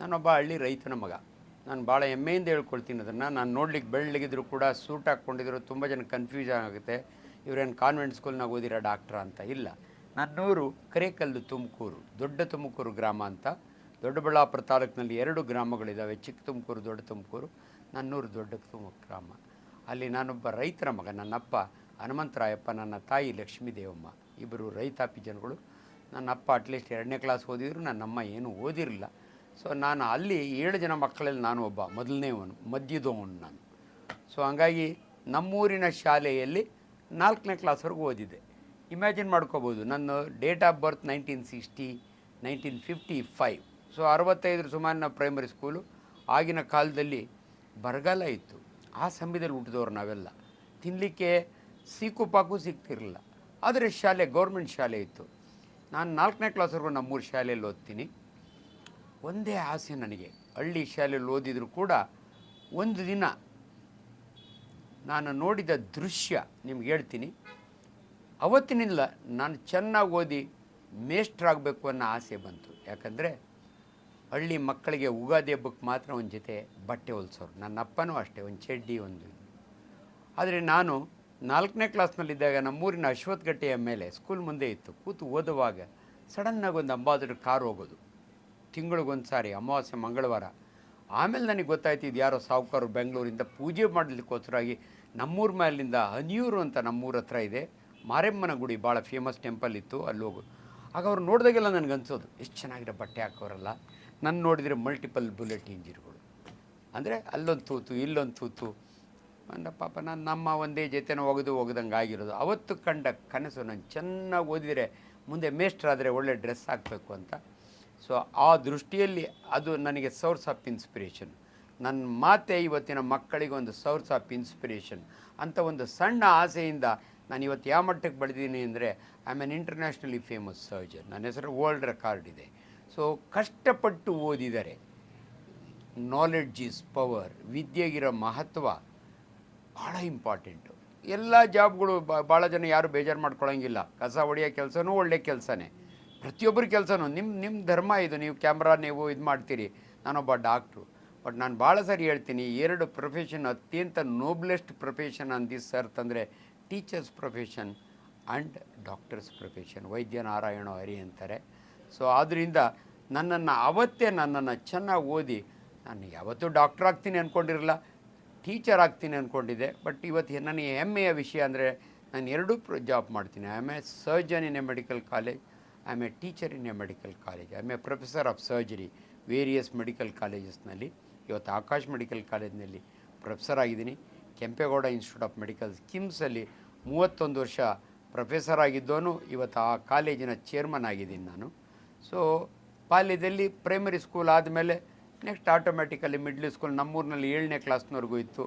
ನಾನೊಬ್ಬ ಹಳ್ಳಿ ರೈತನ ಮಗ. ನಾನು ಭಾಳ ಹೆಮ್ಮೆಯಿಂದ ಹೇಳ್ಕೊಳ್ತೀನಿ ಅದನ್ನು. ನಾನು ನೋಡ್ಲಿಕ್ಕೆ ಬೆಳ್ಳಗಿದ್ರು ಕೂಡ ಸೂಟ್ ಹಾಕ್ಕೊಂಡಿದ್ರು ತುಂಬ ಜನ ಕನ್ಫ್ಯೂಷನ್ ಆಗುತ್ತೆ. ಇವರೇನು ಕಾನ್ವೆಂಟ್ ಸ್ಕೂಲ್ನಾಗ ಓದಿರೋ ಡಾಕ್ಟ್ರ ಅಂತ ಇಲ್ಲ. ನನ್ನೂರು ಕರೇಕಲ್ಲು ತುಮಕೂರು, ದೊಡ್ಡ ತುಮಕೂರು ಗ್ರಾಮ ಅಂತ. ದೊಡ್ಡಬಳ್ಳಾಪುರ ತಾಲೂಕಿನಲ್ಲಿ ಎರಡು ಗ್ರಾಮಗಳಿದ್ದಾವೆ ಚಿಕ್ಕ ತುಮಕೂರು, ದೊಡ್ಡ ತುಮಕೂರು. ನನ್ನೂರು ದೊಡ್ಡ ತುಮಕೂರು ಗ್ರಾಮ. ಅಲ್ಲಿ ನಾನೊಬ್ಬ ರೈತರ ಮಗ, ನನ್ನಪ್ಪ ಹನುಮಂತರಾಯಪ್ಪ, ನನ್ನ ತಾಯಿ ಲಕ್ಷ್ಮೀ ದೇವಮ್ಮ ಇಬ್ಬರು ರೈತಾಪಿ ಜನಗಳು. ನನ್ನಪ್ಪ ಅಟ್ಲೀಸ್ಟ್ ಎರಡನೇ ಕ್ಲಾಸ್ ಓದಿದ್ರು. ನನ್ನಮ್ಮ ಏನೂ ಓದಿರಲಿಲ್ಲ. ಸೊ ನಾನು ಅಲ್ಲಿ ಏಳು ಜನ ಮಕ್ಕಳಲ್ಲಿ ನಾನು ಒಬ್ಬ ಮೊದಲನೇವನು ಮಧ್ಯದವನು ನಾನು. ಸೊ ಹಂಗಾಗಿ ನಮ್ಮೂರಿನ ಶಾಲೆಯಲ್ಲಿ ನಾಲ್ಕನೇ ಕ್ಲಾಸ್ವರೆಗೂ ಓದಿದ್ದೆ. ಇಮ್ಯಾಜಿನ್ ಮಾಡ್ಕೋಬೋದು, ನನ್ನ date of birth nineteen sixty nineteen fifty five so ಅರವತ್ತೈದರ ಸುಮಾರಿನ ಪ್ರೈಮರಿ ಸ್ಕೂಲು ಆಗಿನ ಕಾಲದಲ್ಲಿ ಬರಗಾಲ ಇತ್ತು. ಆ ಸಮಯದಲ್ಲಿ ಹುಟ್ಟಿದವ್ರು ನಾವೆಲ್ಲ. ತಿನ್ನಲಿಕ್ಕೆ ಸೀಕು ಪಾಕು ಸಿಗ್ತಿರಲಿಲ್ಲ. ಆದರೆ ಶಾಲೆ ಗೌರ್ಮೆಂಟ್ ಶಾಲೆ ಇತ್ತು. ನಾನು ನಾಲ್ಕನೇ ಕ್ಲಾಸ್ವರೆಗೂ ನಮ್ಮೂರು ಶಾಲೆಯಲ್ಲಿ ಓದ್ತೀನಿ. ಒಂದೇ ಆಸೆ ನನಗೆ. ಹಳ್ಳಿ ಶಾಲೆಯಲ್ಲಿ ಓದಿದರೂ ಕೂಡ ಒಂದು ದಿನ ನಾನು ನೋಡಿದ ದೃಶ್ಯ ನಿಮ್ಗೆ ಹೇಳ್ತೀನಿ. ಅವತ್ತಿನಿಂದ ನಾನು ಚೆನ್ನಾಗಿ ಓದಿ ಮೇಷ್ಟ್ರಾಗಬೇಕು ಅನ್ನೋ ಆಸೆ ಬಂತು. ಯಾಕಂದರೆ ಹಳ್ಳಿ ಮಕ್ಕಳಿಗೆ ಉಗಾದಿ ಹಬ್ಬಕ್ಕೆ ಮಾತ್ರ ಒಂದು ಜೊತೆ ಬಟ್ಟೆ ಹೊಲ್ಸೋರು. ನನ್ನ ಅಪ್ಪನೂ ಅಷ್ಟೇ, ಒಂದು ಚಡ್ಡಿ ಒಂದು. ಆದರೆ ನಾನು ನಾಲ್ಕನೇ ಕ್ಲಾಸ್ನಲ್ಲಿದ್ದಾಗ ನಮ್ಮೂರಿನ ಅಶ್ವತ್ಥಗಟ್ಟೆಯ ಮೇಲೆ, ಸ್ಕೂಲ್ ಮುಂದೆ ಇತ್ತು. ಕೂತು ಓದುವಾಗ ಸಡನ್ನಾಗಿ ಒಂದು ಅಂಬಾದ್ರ ಕಾರ್ ಹೋಗೋದು. ತಿಂಗಳಿಗೊಂದು ಸಾರಿ ಅಮಾವಾಸ್ಯೆ, ಮಂಗಳವಾರ. ಆಮೇಲೆ ನನಗೆ ಗೊತ್ತಾಯ್ತು ಇದು ಯಾರೋ ಸಾಹುಕಾರರು ಬೆಂಗಳೂರಿಂದ ಪೂಜೆ ಮಾಡಲಿಕ್ಕೋಸ್ಕರಾಗಿ ನಮ್ಮೂರ ಮೇಲಿಂದ ಹನಿಯೂರು ಅಂತ ನಮ್ಮೂರ ಹತ್ರ ಇದೆ. ಮಾರೆಮ್ಮನ ಗುಡಿ ಭಾಳ ಫೇಮಸ್ ಟೆಂಪಲ್ ಇತ್ತು, ಅಲ್ಲಿ ಹೋಗೋದು ಆಗ ಅವ್ರು ನೋಡಿದಾಗೆಲ್ಲ ನನಗೆ ಅನ್ಸೋದು ಎಷ್ಟು ಚೆನ್ನಾಗಿರೋ ಬಟ್ಟೆ ಹಾಕೋರಲ್ಲ ನಾನು ನೋಡಿದರೆ ಮಲ್ಟಿಪಲ್ ಬುಲೆಟ್ ಇಂಜಿನ್ಗಳು ಅಂದರೆ ಅಲ್ಲೊಂದು ತೂತು, ಇಲ್ಲೊಂದು ತೂತು. ಅಂದ ಪಾಪ ನಾನು ನಮ್ಮ ಒಂದೇ ಜೊತೆನ ಒಗೆದು ಒಗ್ದಂಗೆ ಆಗಿರೋದು. ಅವತ್ತು ಕಂಡ ಕನಸು, ನಾನು ಚೆನ್ನಾಗಿ ಓದಿದರೆ ಮುಂದೆ ಮೇಸ್ಟ್ರಾದರೆ ಒಳ್ಳೆ ಡ್ರೆಸ್ ಹಾಕಬೇಕು ಅಂತ. ಸೊ ಆ ದೃಷ್ಟಿಯಲ್ಲಿ ಅದು ನನಗೆ ಸೋರ್ಸ್ ಆಫ್ ಇನ್ಸ್ಪಿರೇಷನ್ ನನ್ನ ಮಾತೆ ಇವತ್ತಿನ ಮಕ್ಕಳಿಗೆ ಒಂದು ಸೋರ್ಸ್ ಆಫ್ ಇನ್ಸ್ಪಿರೇಷನ್ ಅಂತ ಒಂದು ಸಣ್ಣ ಆಸೆಯಿಂದ ನಾನು ಇವತ್ತು ಯಾವ ಮಟ್ಟಕ್ಕೆ ಬೆಳೆದೀನಿ ಅಂದರೆ I am an internationally famous surgeon ನನ್ನ ಹೆಸರು ವರ್ಲ್ಡ್ ರೆಕಾರ್ಡ್ ಇದೆ. ಸೊ ಕಷ್ಟಪಟ್ಟು ಓದಿದರೆ ನಾಲೆಡ್ಜ್ ಈಸ್ ಪವರ್ ವಿದ್ಯೆಗಿರೋ ಮಹತ್ವ ಭಾಳ ಇಂಪಾರ್ಟೆಂಟು ಎಲ್ಲ ಜಾಬ್ಗಳು ಭಾಳ ಜನ ಯಾರು ಬೇಜಾರು ಮಾಡ್ಕೊಳ್ಳೋಂಗಿಲ್ಲ ಕಸ ಹೊಡೆಯೋ ಕೆಲಸನೂ ಒಳ್ಳೆ ಕೆಲಸನೇ. ಪ್ರತಿಯೊಬ್ಬರ ಕೆಲಸನೂ ನಿಮ್ಮ ನಿಮ್ಮ ಧರ್ಮ ಇದು, ನೀವು ಕ್ಯಾಮ್ರಾ, ನೀವು ಇದು ಮಾಡ್ತೀರಿ. ನಾನೊಬ್ಬ ಡಾಕ್ಟ್ರು. ಬಟ್ ನಾನು ಭಾಳ ಸರಿ ಹೇಳ್ತೀನಿ, ಎರಡು ಪ್ರೊಫೆಷನ್, ಅತ್ಯಂತ noblest profession on this earth ಅಂದರೆ teachers profession and doctors profession ವೈದ್ಯ ನಾರಾಯಣ ಹರಿ ಅಂತಾರೆ. ಸೊ ಆದ್ದರಿಂದ ನನ್ನನ್ನು, ಅವತ್ತೇ ನನ್ನನ್ನು ಚೆನ್ನಾಗಿ ಓದಿ, ನಾನು ಯಾವತ್ತೂ ಡಾಕ್ಟ್ರ್ ಆಗ್ತೀನಿ ಅಂದ್ಕೊಂಡಿರಲಿಲ್ಲ ಟೀಚರ್ ಆಗ್ತೀನಿ ಅಂದ್ಕೊಂಡಿದ್ದೆ ಬಟ್ ಇವತ್ತು ನನಗೆ ಹೆಮ್ಮೆಯ ವಿಷಯ ಅಂದರೆ, ನಾನು ಎರಡೂ ಪ್ರ ಜಾಬ್ ಮಾಡ್ತೀನಿ. I a surgeon in a medical college I am a teacher in a medical college I am a professor of surgery various medical ಕಾಲೇಜಸ್ನಲ್ಲಿ ಇವತ್ತು ಆಕಾಶ್ ಮೆಡಿಕಲ್ ಕಾಲೇಜ್ನಲ್ಲಿ ಪ್ರೊಫೆಸರ್ ಆಗಿದ್ದೀನಿ. ಕೆಂಪೇಗೌಡ ಇನ್ಸ್ಟಿಟ್ಯೂಟ್ ಆಫ್ ಮೆಡಿಕಲ್ ಸ್ಕಿಮ್ಸಲ್ಲಿ ಮೂವತ್ತೊಂದು ವರ್ಷ ಪ್ರೊಫೆಸರ್ ಆಗಿದ್ದೋನು ಇವತ್ತು ಆ ಕಾಲೇಜಿನ ಚೇರ್ಮನ್ ಆಗಿದ್ದೀನಿ ನಾನು. ಸೊ ಬಾಲ್ಯದಲ್ಲಿ ಪ್ರೈಮರಿ ಸ್ಕೂಲ್ ಆದಮೇಲೆ ನೆಕ್ಸ್ಟ್ ಆಟೋಮ್ಯಾಟಿಕಲಿ ಮಿಡ್ಲ್ ಸ್ಕೂಲ್ ನಮ್ಮೂರಿನಲ್ಲಿ ಏಳನೇ ಕ್ಲಾಸ್ನವರೆಗೂ ಇತ್ತು.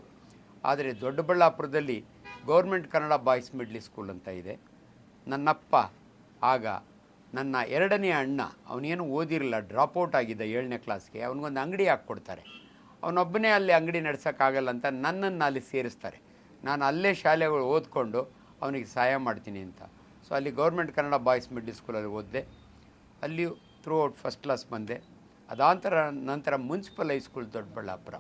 ಆದರೆ ದೊಡ್ಡಬಳ್ಳಾಪುರದಲ್ಲಿ government Kannada boys middle school ಅಂತ ಇದೆ. ನನ್ನಪ್ಪ ಆಗ ನನ್ನ ಎರಡನೇ ಅಣ್ಣ, ಅವನೇನು ಓದಿರಲಿಲ್ಲ ಡ್ರಾಪ್ಔಟ್ ಆಗಿದ್ದ ಏಳನೇ ಕ್ಲಾಸ್ಗೆ ಅವನಿಗೊಂದು ಅಂಗಡಿ ಹಾಕ್ಕೊಡ್ತಾರೆ. ಅವನೊಬ್ಬನೇ ಅಲ್ಲಿ ಅಂಗಡಿ ನಡೆಸೋಕ್ಕಾಗಲ್ಲ ಅಂತ ನನ್ನನ್ನು ಅಲ್ಲಿ ಸೇರಿಸ್ತಾರೆ. ನಾನು ಅಲ್ಲೇ ಶಾಲೆಗಳು ಓದ್ಕೊಂಡು ಅವನಿಗೆ ಸಹಾಯ ಮಾಡ್ತೀನಿ ಅಂತ. ಸೊ ಅಲ್ಲಿ ಗೌರ್ಮೆಂಟ್ ಕನ್ನಡ ಬಾಯ್ಸ್ ಮಿಡ್ಲ್ ಸ್ಕೂಲಲ್ಲಿ ಓದಿದೆ. ಅಲ್ಲಿಯೂ ಥ್ರೂ ಔಟ್ ಫಸ್ಟ್ ಕ್ಲಾಸ್ ಬಂದೆ. ಅದಾಂತರ ನಂತರ ಮುನ್ಸಿಪಲ್ ಹೈಸ್ಕೂಲ್ ದೊಡ್ಡಬಳ್ಳಾಪುರ.